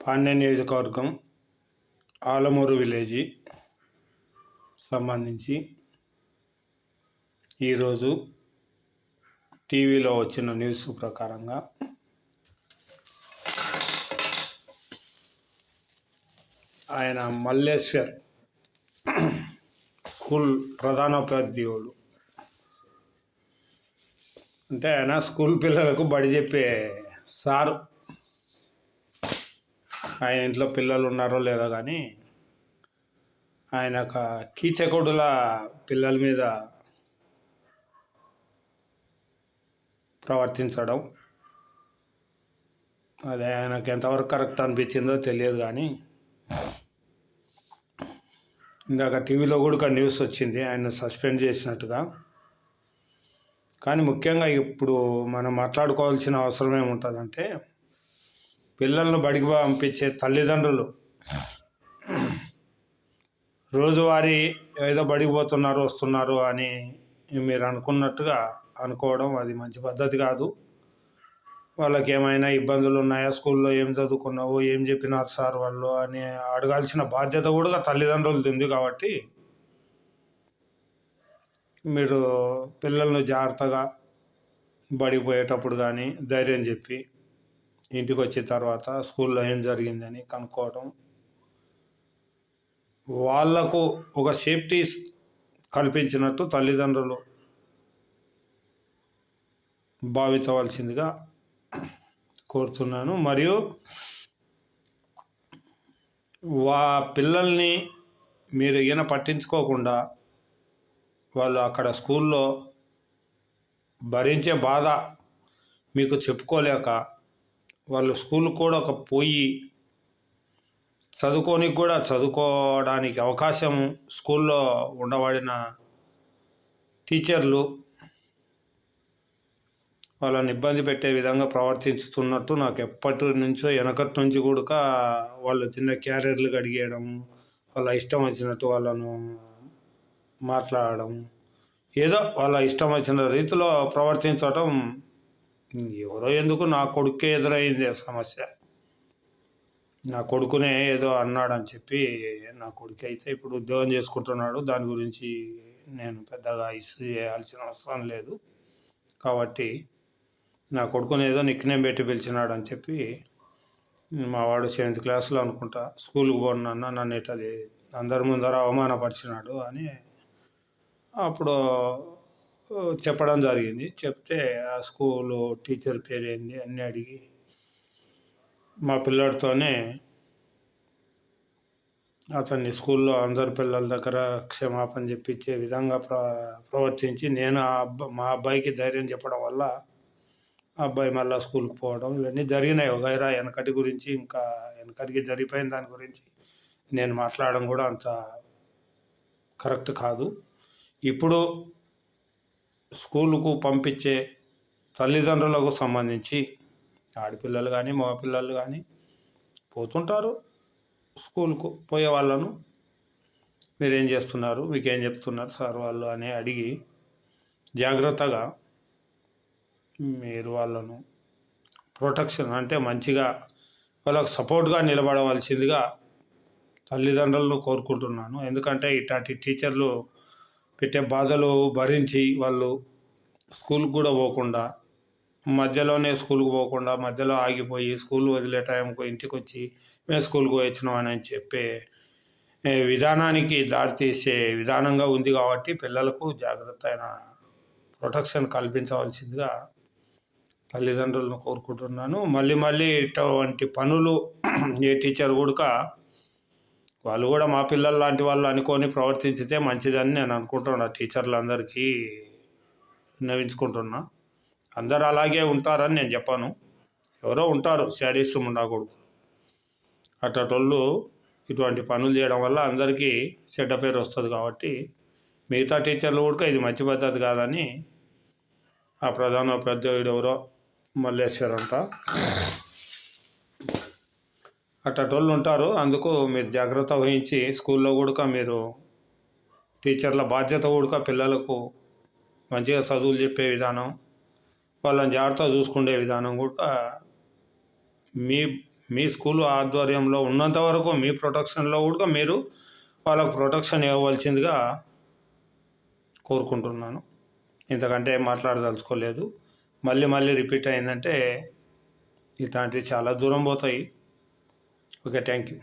పాండ్య నియోజకవర్గం ఆలమూరు విలేజీ సంబంధించి ఈరోజు టీవీలో వచ్చిన న్యూస్ ప్రకారంగా ఆయన మల్లేశ్వర్ స్కూల్ ప్రధానోపాధ్యాయుడు అంటే ఆయన స్కూల్ పిల్లలకు బడి చెప్పే సారు. ఆయన ఇంట్లో పిల్లలు ఉన్నారో లేదో కానీ ఆయన ఒక కీచకుడుల పిల్లల మీద ప్రవర్తించడం. అదే ఆయనకు ఎంతవరకు కరెక్ట్ అనిపించిందో తెలియదు కానీ ఇందాక టీవీలో కూడా ఒక న్యూస్ వచ్చింది ఆయన సస్పెండ్ చేసినట్టుగా. కానీ ముఖ్యంగా ఇప్పుడు మనం మాట్లాడుకోవాల్సిన అవసరం ఏముంటుందంటే పిల్లలను బడికి పంపించే తల్లిదండ్రులు రోజువారీ ఏదో బడికి పోతున్నారు వస్తున్నారు అని మీరు అనుకున్నట్టుగా అనుకోవడం అది మంచి పద్ధతి కాదు. వాళ్ళకి ఏమైనా ఇబ్బందులు ఉన్నాయా? స్కూల్లో ఏం చదువుకున్నావు? ఏం చెప్పినారు సార్ వాళ్ళు అని అడగాల్సిన బాధ్యత కూడా తల్లిదండ్రులది ఉంది కాబట్టి మీరు పిల్లలను జాగ్రత్తగా బడికి పోయేటప్పుడు కానీ ధైర్యం చెప్పి ఇంటికి వచ్చిన తర్వాత స్కూల్లో ఏం జరిగిందని కనుక్కోవటం. వాళ్ళకు ఒక సేఫ్టీ కల్పించినట్టు తల్లిదండ్రులు భావించవలసిందిగా కోరుతున్నాను. మరియు వా పిల్లల్ని మీరు ఈయన పట్టించుకోకుండా వాళ్ళు అక్కడ స్కూల్లో భరించే బాధ మీకు చెప్పుకోలేక వాళ్ళు స్కూల్ కూడా ఒక పోయి చదువుకోనికి కూడా చదువుకోవడానికి అవకాశం స్కూల్లో ఉండబడిన టీచర్లు వాళ్ళని ఇబ్బంది పెట్టే విధంగా ప్రవర్తిస్తున్నట్టు నాకు ఎప్పటి నుంచో వెనకటి నుంచి కూడా వాళ్ళు చిన్న క్యారియర్లు కడిగేయడం వాళ్ళ ఇష్టం వచ్చినట్టు వాళ్ళను మాట్లాడడం ఏదో వాళ్ళ ఇష్టం వచ్చిన రీతిలో ప్రవర్తించడం ఎవరో ఎందుకు నా కొడుకే ఎదురైంది ఆ సమస్య? నా కొడుకునే ఏదో అన్నాడని చెప్పి నా కొడుకు అయితే ఇప్పుడు ఉద్యోగం చేసుకుంటున్నాడు. దాని గురించి నేను పెద్దగా ఇష్యూ చేయాల్సిన అవసరం లేదు. కాబట్టి నా కొడుకుని ఏదో నిక్నేమ్ పెట్టి పిలిచినాడు అని చెప్పి మా వాడు సెవెంత్ క్లాస్లో అనుకుంటా స్కూల్కి పోనన్న నన్ను ఇటది అందరి ముందర అవమానపరిచినాడు అని అప్పుడు చెప్పడం జరిగింది. చెప్తే ఆ స్కూలు టీచర్ పేరేంది అన్నీ అడిగి మా పిల్లాడితోనే అతన్ని స్కూల్లో అందరి పిల్లల దగ్గర క్షమాపణ చెప్పించే విధంగా ప్ర ప్రవర్తించి నేను ఆ అబ్బా మా అబ్బాయికి ధైర్యం చెప్పడం వల్ల ఆ అబ్బాయి మళ్ళీ స్కూల్కి పోవడం ఇవన్నీ జరిగినాయి. వగైరా వెనకటి గురించి ఇంకా వెనకటికి జరిగిపోయిన దాని గురించి నేను మాట్లాడడం కూడా అంత కరెక్ట్ కాదు. ఇప్పుడు స్కూలుకు పంపించే తల్లిదండ్రులకు సంబంధించి ఆడపిల్లలు కానీ మగపిల్లలు కానీ పోతుంటారు. స్కూల్కు పోయే వాళ్ళను మీరేం చేస్తున్నారు? మీకేం చెప్తున్నారు సార్ వాళ్ళు అని అడిగి జాగ్రత్తగా మీరు వాళ్ళను ప్రొటెక్షన్ అంటే మంచిగా వాళ్ళకు సపోర్ట్గా నిలబడవలసిందిగా తల్లిదండ్రులను కోరుకుంటున్నాను. ఎందుకంటే ఇట్లాంటి టీచర్లు పెట్టే బాధలు భరించి వాళ్ళు స్కూల్కి కూడా పోకుండా మధ్యలోనే స్కూల్కి పోకుండా మధ్యలో ఆగిపోయి స్కూల్ వదిలే టైంకు ఇంటికి వచ్చి మేము స్కూల్కి వచ్చినాం అని చెప్పే విధానానికి దారితీసే విధానంగా ఉంది కాబట్టి పిల్లలకు జాగ్రత్త అయిన ప్రొటెక్షన్ కల్పించవలసిందిగా తల్లిదండ్రులను కోరుకుంటున్నాను. మళ్ళీ మళ్ళీ ఇటువంటి పనులు ఏ టీచర్ కూడా వాళ్ళు కూడా మా పిల్లలు లాంటి వాళ్ళు అనుకొని ప్రవర్తించితే మంచిదని నేను అనుకుంటున్నా టీచర్లందరికీ విన్నవించుకుంటున్నా. అందరు అలాగే ఉంటారని నేను చెప్పాను. ఎవరో ఉంటారు శాడీస్ ఉండకూడదు అట్టటోళ్ళు ఇటువంటి పనులు చేయడం వల్ల అందరికీ చెడ్డ పేరు వస్తుంది కాబట్టి మిగతా టీచర్లు కూడా ఇది మంచి పద్ధతి కాదని ఆ ప్రధాన ఉపాధ్యాయుడు ఎవరో మల్లేశ్వర్ అంట అట్టటోళ్ళు ఉంటారు. అందుకు మీరు జాగ్రత్త వహించి స్కూల్లో కూడా మీరు టీచర్ల బాధ్యత కూడా పిల్లలకు మంచిగా చదువులు చెప్పే విధానం వాళ్ళని జాగ్రత్తగా చూసుకునే విధానం కూడా మీ మీ స్కూల్ ఆధ్వర్యంలో ఉన్నంత వరకు మీ ప్రొటెక్షన్లో కూడా మీరు వాళ్ళకు ప్రొటెక్షన్ ఇవ్వవలసిందిగా కోరుకుంటున్నాను. ఇంతకంటే మాట్లాడదలుచుకోలేదు. మళ్ళీ మళ్ళీ రిపీట్ అయిందంటే ఇట్లాంటివి చాలా దూరం పోతాయి. Okay, thank you.